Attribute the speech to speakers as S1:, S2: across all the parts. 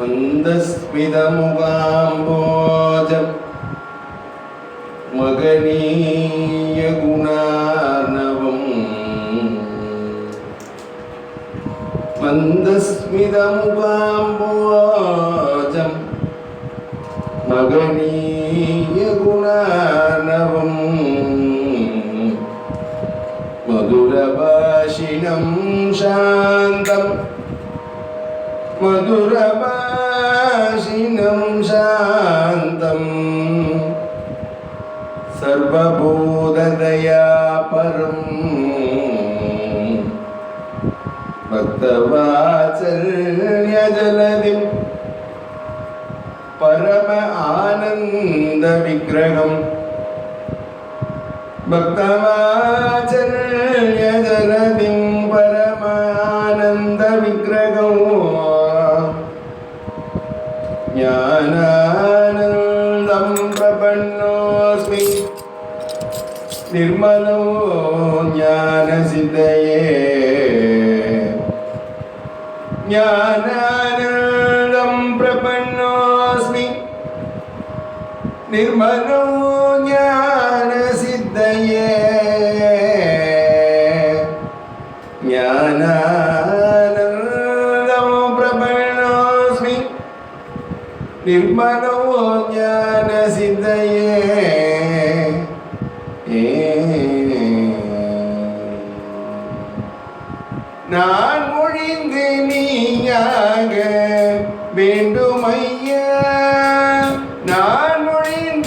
S1: മന്ദസ്മിതമുഖാംബോജം മകനീയ ഗുണാർണവം. മന്ദസ്മിതമുഖാംബോജം മകനീയ ഗുണാർണവം. മധുരഭാഷിണം ശാന്തം. മധുരഭാഷിണം ശാന്തം. സർവബോധതയാ പരം ഭക്തവാചല്യജലതിം പരമ ആനന്ദ വിഗ്രഹം ഭക്തവാചല്യജലതിം ज्ञानानन्दं प्रपन्नोऽस्मि निर्मलो ज्ञानसिद्धये ज्ञानानन्दं प्रपन्नोऽस्मि निर्मलो ज्ञानसिद्धये ನಿರ್ಮಲವೋ ಜ್ಞಾನ ಸಿದ್ಧಯೇ நான் ஒழிந்து நீயாக வேண்டுமையா. நான் ஒழிந்து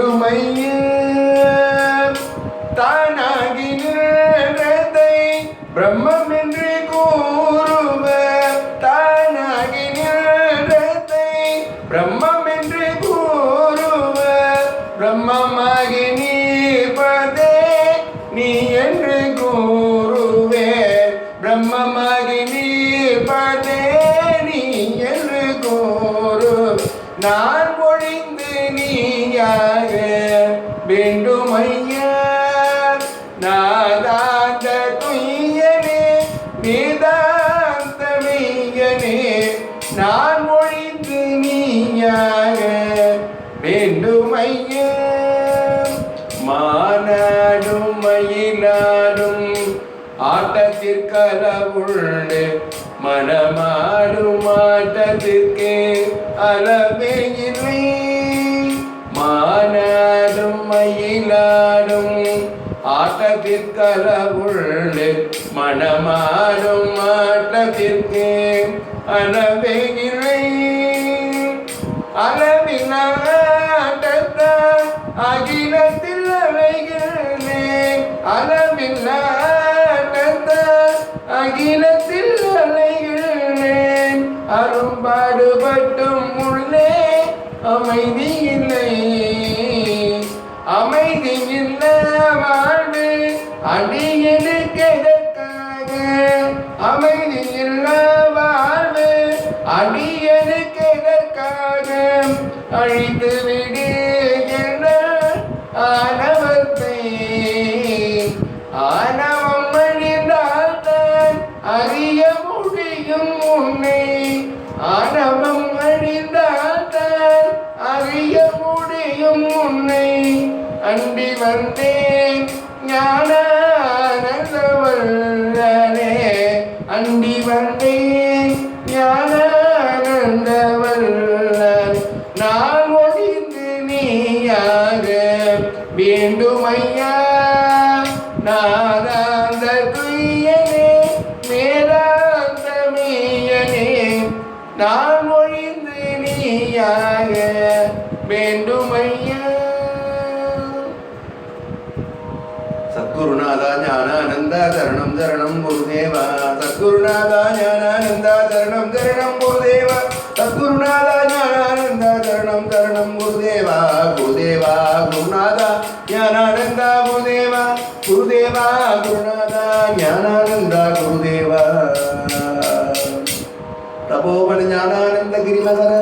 S1: வேண்டுமைய தானாகி நின்றதை பிரம்ம வேண்டுமையா நாதாந்த துய்யனே வேதாந்த மெய்யனே நான் ஒழிந்து நீயாக வேண்டுமையா. மானாடும் மயிலாடும் ஆட்டத்திற்கலவுண்டு மனமாடும் ஆட்டத்திற்கு அளவே இல்லை. ஆடும் மயிலாடும் ஆட்டத்திற்கலவுண்டு மனமாடும் ஆட்டத்திற்கு. அளவே இல்லை. அளவில்லாட்டத்தான் அகிலத்தில் அலைகிறே அளவில்லாட்டத்தான் அகிலத்தில் அலைகிறேன். அரும்பாடுபட்டும் உள்ளே அமைதி அடியனுக்கு அமைதி இல்ல வாழ்வு அடியனுக்கு அழித்து விடு என்ற ஆணவத்தை ஆணவம் அழிந்தால் அறிய முடியும் உன்னை. ஆணவம் அழிந்தால் அறிய முடியும் உன்னை. அண்டி வந்தேன் ஞானானந்தவல்லனே அண்டி வந்தேன் ஞானானந்தவல்லன் நான் ஒழிந்து நீயாக வேண்டுமையா? நாதாந்த துய்யனே மேலாந்த மீயனே நான் ஒழிந்து நீயாக സദ്ഗുരുനാഥ ജ്ഞാനാനന്ദ ജ്ഞാനാനന്ദ ഗിരിമകര